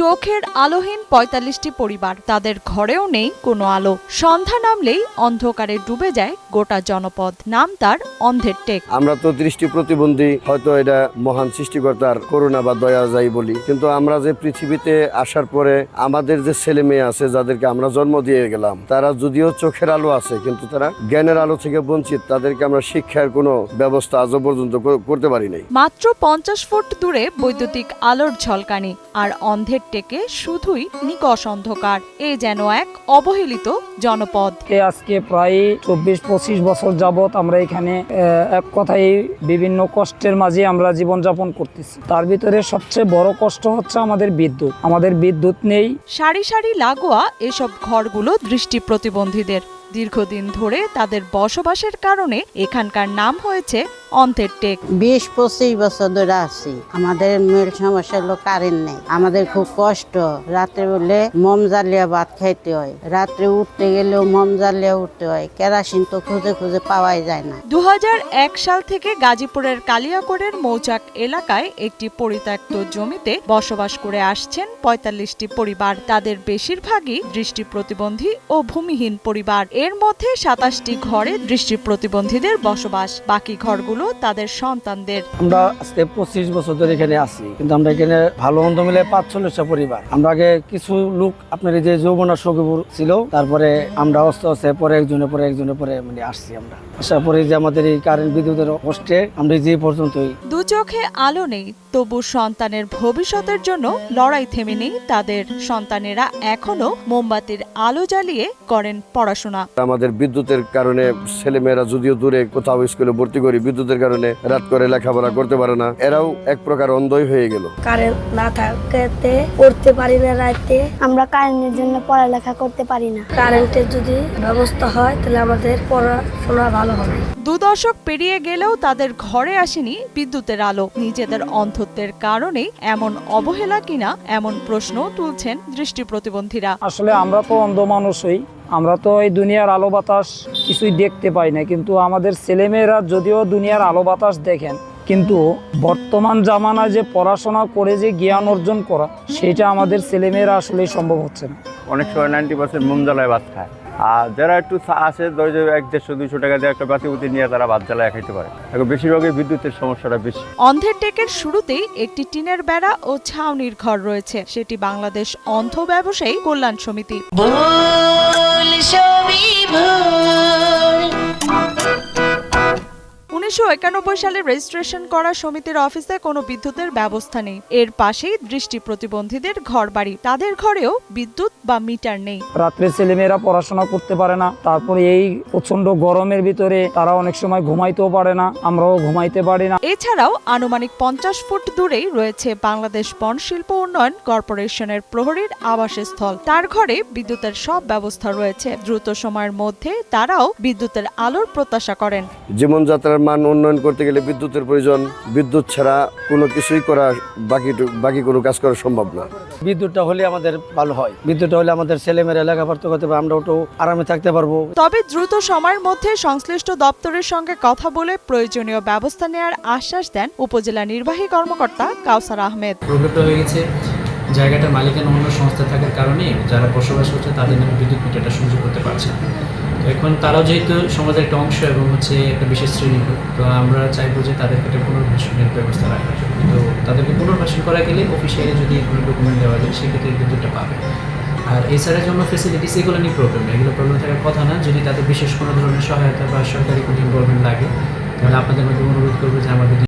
চোখের আলোহীন পঁয়তাল্লিশটি পরিবার। তাদের ঘরেও নেই কোনো আলো। সন্ধ্যা নামলেই অন্ধকারে ডুবে যায় গোটা জনপদ। নাম তার অন্ধের টেক। আমরা তো দৃষ্টি প্রতিবন্ধী হয়তো এটা মহান সৃষ্টিকর্তার করুণা বা দয়া যাই বলি। কিন্তু আমরা যে পৃথিবীতে আসার পরে আমাদের যে ছেলে মেয়ে আছে যাদেরকে আমরা জন্ম দিয়ে গেলাম তারা যদিও চোখের আলো আছে কিন্তু তারা জ্ঞানের আলো থেকে বঞ্চিত। তাদেরকে আমরা শিক্ষার কোনো ব্যবস্থা আজও পর্যন্ত করতে পারি নাই। মাত্র পঞ্চাশ ফুট দূরে বৈদ্যুতিক আলোর ঝলকানি আর অন্ধের টেকে শুধুই নিকষ অন্ধকার। এ যেন এক অবহেলিত জনপদ। আজকে প্রায় চব্বিশ পঁচিশ বছর যাবত আমরা এখানে এক কথায় বিভিন্ন কষ্টের মাঝে আমরা জীবনযাপন করতেছি। তার ভিতরে সবচেয়ে বড় কষ্ট হচ্ছে আমাদের বিদ্যুৎ। আমাদের বিদ্যুৎ নেই। সারি সারি লাগোয়া এসব ঘরগুলো দৃষ্টি প্রতিবন্ধীদের দীর্ঘদিন ধরে তাদের বসবাসের কারণে এখানকার নাম হয়েছে অন্ধের টেক বিশ পঁচিশ বছর ধরে আছি। আমাদের মেল সমস্যা হলো কারেন্ট নেই। আমাদের খুব কষ্ট। রাত্রে বলে মম জ্বালিয়া ভাত খাইতে হয়। রাত্রে উঠতে গেলেও মম জ্বালিয়া উঠতে হয়। কেরাসিন তো খুঁজে খুঁজে পাওয়াই যায় না। দু হাজার এক সাল থেকে গাজীপুরের কালিয়াকোড়ের মৌচাক এলাকায় একটি পরিত্যক্ত জমিতে বসবাস করে আসছেন পঁয়তাল্লিশটি পরিবার। তাদের বেশিরভাগই দৃষ্টি প্রতিবন্ধী ও ভূমিহীন পরিবার। এর মধ্যে সাতাশটি ঘরে দৃষ্টি প্রতিবন্ধীদের বসবাস। বাকি ঘরগুলো তাদের সন্তানদের। আমরা আজকে পঁচিশ বছর ধরে এখানে আছি কিন্তু আমরা এখানে ভালো মন্দ মিলে পাঁচ চল্লিশটা পরিবার। আমরা আগে কিছু লোক আপনার যে যৌবনা সখীপুর ছিল তারপরে আমরা অস্তে অস্তে পরে একজনের পরে একজনের পরে মানে আসছি আমরা। আসার পরে যে আমাদের এই কারেন্ট বিদ্যুতের কষ্টে আমরা যে পর্যন্তই দু চোখে আলো নেই তবু সন্তানের ভবিষ্যতের জন্য লড়াই থেমে নেই তাদের। সন্তানেরা এখনও মোমবাতির আলো জ্বালিয়ে করেন পড়াশোনা। আমাদের বিদ্যুতের কারণে ছেলে মেয়েরা যদিও দূরে কোথাও স্কুলে ভর্তি করি, বিদ্যুতের কারণে রাত করে লেখাপড়া করতে পারে না। এরাও এক প্রকার অন্ধই হয়ে গেল। কারেন্ট না থাকাতে পড়তে পারি না রাতে। আমরা কারেন্টের জন্য পড়ালেখা করতে পারি না। কারেন্টের যদি ব্যবস্থা হয়, তাহলে আমাদের পড়াশোনা ভালো হবে। দু দশক পেরিয়ে গেলেও তাদের ঘরে আসেনি বিদ্যুতের আলো। নিজেদের অন্ধত্বের কারণে এমন অবহেলা কিনা এমন প্রশ্ন তুলছেন দৃষ্টি প্রতিবন্ধীরা। আসলে আমরা তো অন্ধ মানুষই আমরা তো এই দুনিয়ার আলো বাতাস কিছুই দেখতে পাই না। কিন্তু আমাদের ছেলেমেয়েরা যদিও দুনিয়ার আলো বাতাস দেখেন কিন্তু বর্তমান জামানায় যে পড়াশোনা করে যে জ্ঞান অর্জন করা সেটা আমাদের ছেলেমেয়েরা আসলেই সম্ভব হচ্ছে না। অনেক সময় নাইনটি পার্সেন্ট মোম জ্বালায় ভাত খায়। আর যারা একটু আছে ধরো যে এক দেড়শো দুইশো টাকা দিয়ে একটা বাতিবুতি নিয়ে তারা বাদ জ্বালায় খাইতে পারে। এখন বেশিরভাগই বিদ্যুতের সমস্যাটা বেশি। অন্ধের টেকের শুরুতেই একটি টিনের বেড়া ও ছাউনির ঘর রয়েছে। সেটি বাংলাদেশ অন্ধ ব্যবসায়ী কল্যাণ সমিতি। একানব্বই সালে রেজিস্ট্রেশন করা সমিতির অফিসে কোনো বিদ্যুতের ব্যবস্থা নেই। এর পাশেই দৃষ্টি প্রতিবন্ধীদের ঘর বাড়ি তাদের ঘরেও বিদ্যুৎ বা মিটার নেই। রাত্রে ছেলেমেয়েরা পড়াশোনা করতে পারে না। তারপরে এই প্রচণ্ড গরমের ভিতরে তারা অনেক সময় ঘুমাইতেও পারে না। আমরাও ঘুমাইতে পারি না। এছাড়াও আনুমানিক পঞ্চাশ ফুট দূরেই রয়েছে বাংলাদেশ বন শিল্প উন্নয়ন কর্পোরেশনের প্রহরীর আবাসস্থল। তার ঘরে বিদ্যুতের সব ব্যবস্থা রয়েছে। দ্রুত সময়ের মধ্যে তারাও বিদ্যুতের আলোর প্রত্যাশা করেন। জীবনযাত্রার মান উন্নয়ন করতে গেলে বিদ্যুতের প্রয়োজন। বিদ্যুৎ ছাড়া কোনো কিছুই করা বাকি বাকি কোনো কাজ করা সম্ভব না। বিদ্যুৎটা হলে আমাদের ভালো হয়। বিদ্যুৎটা হলে আমাদের ছেলেমেয়েরা লেখাপড়া করতে পারবে আমরা একটু আরামে থাকতে পারব। তবে দ্রুত সময়ের মধ্যে সংশ্লিষ্ট দপ্তরের সঙ্গে কথা বলে প্রয়োজনীয় ব্যবস্থা নেওয়ার আশ্বাস দেন উপজেলা নির্বাহী কর্মকর্তা কাউসার আহমেদ। প্রবলেমটা হয়ে গেছে। জায়গাটার মালিকানা অন্য সংস্থা থাকার কারণে যারা বসবাস করছে তাদের নামে বিদ্যুৎ মিটারটা সংযোগ করতে পারছে না। তো এখন তারাও যেহেতু সমাজের একটা অংশ এবং হচ্ছে একটা বিশেষ শ্রেণি তো আমরা চাইব যে তাদেরকে একটা পুনর্বাসনের ব্যবস্থা রাখার জন্য। তো তাদেরকে পুনর্বাসন করা গেলে অফিসিয়ালি যদি কোনো ডকুমেন্ট দেওয়া যায়, সেক্ষেত্রে বিদ্যুৎটা পাবে। আর এছাড়া জন্য ফেসিলিটিস এগুলো নিয়ে প্রবলেম এগুলো প্রবলেম থাকার কথা না, যদি তাদের বিশেষ কোনো ধরনের সহায়তা বা সরকারি কোনো ইনভলভমেন্ট লাগে, তাহলে আপনাদের মধ্যে অনুরোধ করব যে আমাদের